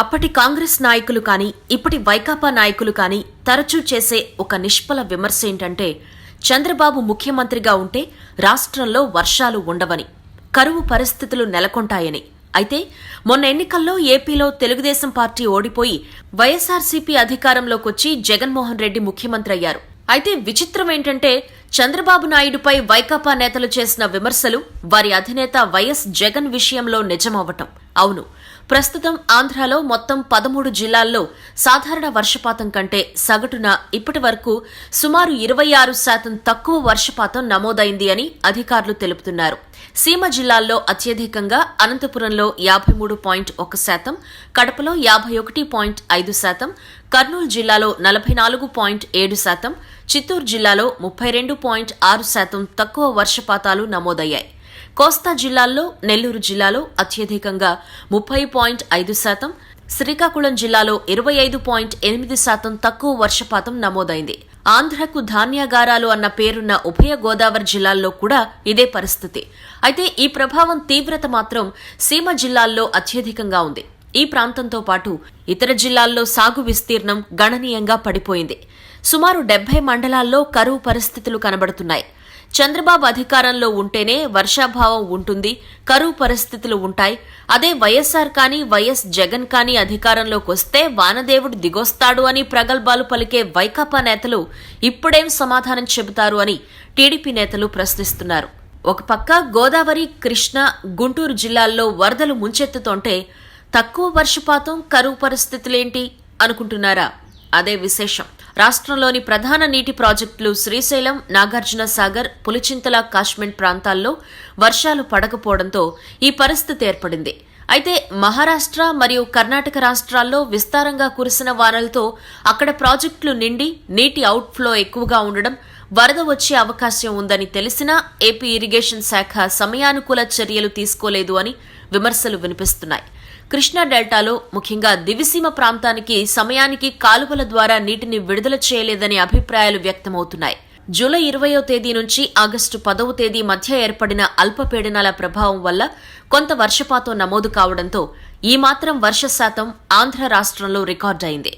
అప్పటి కాంగ్రెస్ నాయకులు కానీ ఇప్పటి వైకాపా నాయకులు కానీ తరచూ చేసే ఒక నిష్ఫల విమర్శ ఏంటంటే చంద్రబాబు ముఖ్యమంత్రిగా ఉంటే రాష్ట్రంలో వర్షాలు ఉండవని కరువు పరిస్థితులు నెలకొంటాయని. అయితే మొన్న ఎన్నికల్లో ఏపీలో తెలుగుదేశం పార్టీ ఓడిపోయి వైఎస్ఆర్సీపీ అధికారంలోకొచ్చి జగన్మోహన్ రెడ్డి ముఖ్యమంత్రి అయ్యారు. అయితే విచిత్రం ఏంటంటే చంద్రబాబు నాయుడుపై వైకాపా నేతలు చేసిన విమర్శలు వారి అధినేత వైఎస్ జగన్ విషయంలో నిజమవ్వటం. అవును ప్రస్తుతం ఆంధ్రాలో మొత్తం పదమూడు జిల్లాల్లో సాధారణ వర్షపాతం కంటే సగటున ఇప్పటి వరకు సుమారు ఇరవై ఆరు శాతం తక్కువ వర్షపాతం నమోదైంది అని అధికారులు తెలుపుతున్నారు. సీమ జిల్లాల్లో అత్యధికంగా అనంతపురంలో యాభై మూడు పాయింట్ ఒక శాతం కడపలో యాభై ఒకటి పాయింట్ ఐదు శాతం కర్నూలు జిల్లాలో నలభై నాలుగు పాయింట్ ఏడు శాతం చిత్తూరు జిల్లాలో ముప్పై రెండు పాయింట్ ఆరు శాతం తక్కువ వర్షపాతాలు నమోదయ్యాయి. కోస్తా జిల్లాల్లో నెల్లూరు జిల్లాలో అత్యధికంగా ముప్పై పాయింట్ ఐదు శాతం శ్రీకాకుళం జిల్లాలో ఇరవై ఐదు పాయింట్ ఎనిమిది శాతం తక్కువ వర్షపాతం నమోదైంది. ఆంధ్రకు ధాన్యాగారాలు అన్న పేరున్న ఉభయ గోదావరి జిల్లాల్లో కూడా ఇదే పరిస్థితి. అయితే ఈ ప్రభావం తీవ్రత మాత్రం సీమ జిల్లాల్లో అత్యధికంగా ఉంది. ఈ ప్రాంతంతో పాటు ఇతర జిల్లాల్లో సాగు విస్తీర్ణం గణనీయంగా పడిపోయింది. సుమారు డెబ్బై మండలాల్లో కరువు పరిస్థితులు కనబడుతున్నాయి. చంద్రబాబు అధికారంలో ఉంటేనే వర్షాభావం ఉంటుంది కరువు పరిస్థితులు ఉంటాయి. అదే వైఎస్ఆర్ కానీ వైఎస్ జగన్ కానీ అధికారంలోకి వస్తే వానదేవుడు దిగొస్తాడు అని ప్రగల్భాలు పలికే వైకాపా నేతలు ఇప్పుడేం సమాధానం చెబుతారు అని టీడీపీ నేతలు ప్రశ్నిస్తున్నారు. ఒక పక్క గోదావరి కృష్ణ గుంటూరు జిల్లాల్లో వరదలు ముంచెత్తుతుంటే తక్కువ వర్షపాతం కరువు పరిస్థితులేంటి అనుకుంటున్నారా? అదే విశేషం. రాష్ట్రంలోని ప్రధాన నీటి ప్రాజెక్టులు శ్రీశైలం నాగార్జున సాగర్ పులిచింతల కాశ్మీర్ ప్రాంతాల్లో వర్షాలు పడకపోవడంతో ఈ పరిస్థితి ఏర్పడింది. అయితే మహారాష్ట్ర మరియు కర్ణాటక రాష్ట్రాల్లో విస్తారంగా కురిసిన వానలతో అక్కడ ప్రాజెక్టులు నిండి నీటి అవుట్ఫ్లో ఎక్కువగా ఉండడం వరద వచ్చే అవకాశం ఉందని తెలిసినా ఏపీ ఇరిగేషన్ శాఖ సమయానుకూల చర్యలు తీసుకోలేదు అని విమర్శలు వినిపిస్తున్నాయి. కృష్ణా డెల్టాలో ముఖ్యంగా దివిసీమ ప్రాంతానికి సమయానికి కాలువల ద్వారా నీటిని విడుదల చేయలేదనే అభిప్రాయాలు వ్యక్తమవుతున్నాయి. జూలై ఇరవయో తేదీ నుంచి ఆగస్టు పదవ తేదీ మధ్య ఏర్పడిన అల్పపీడనాల ప్రభావం వల్ల కొంత వర్షపాతం నమోదు కావడంతో ఈ మాత్రం వర్ష శాతం ఆంధ్ర రాష్ట్రంలో రికార్డైంది